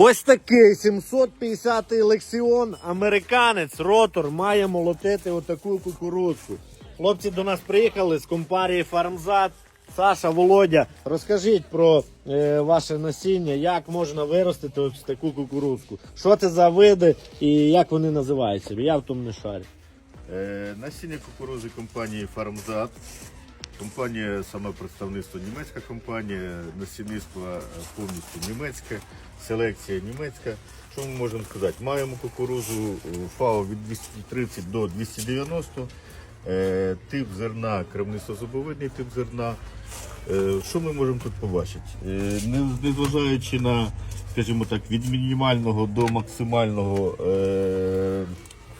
Ось такий 750-й лексіон. Американець, ротор, має молотити отаку кукурудзку. Хлопці до нас приїхали з компанії Фармзад. Саша, Володя, розкажіть про е, ваше насіння, як можна виростити ось таку кукурудзку. Що це за види і як вони називаються? Я в тому не шарю. Е, Насіння кукурузи компанії Farmzat. Компанія саме представництво німецька компанія, насінництво е, повністю німецьке, селекція німецька. Що ми можемо сказати? Маємо кукурузу е, ФАО від 230 до 290, е, тип зерна, кремнисо-зубовидний тип зерна. Що ми можемо тут побачити? Незважаючи на, скажімо так, від мінімального до максимального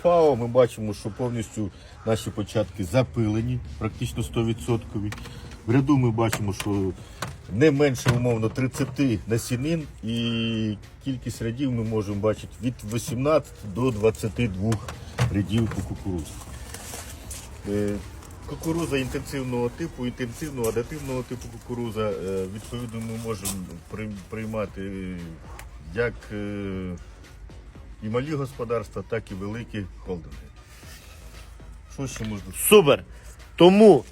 ФАО, ми бачимо, що повністю наші початки запилені, практично 100%. В ряду ми бачимо, що не менше умовно 30 насінин і кількість рядів ми можемо бачити від 18 до 22 рядів по кукурудзі. Е, Кукуруза інтенсивного типу, інтенсивного адаптивного типу кукуруза. е, Відповідно, ми можемо приймати як е, і малі господарства, так і великі холдинги. Що ще можна? Супер. Тому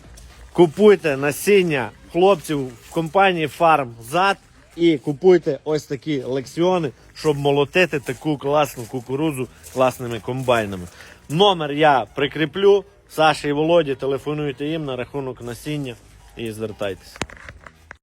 купуйте насіння хлопців в компанії Фармзад і купуйте ось такі лексіони, щоб молотити таку класну кукурудзу класними комбайнами. Номер я прикріплю. Саші і Володі телефонуйте їм на рахунок насіння і звертайтеся.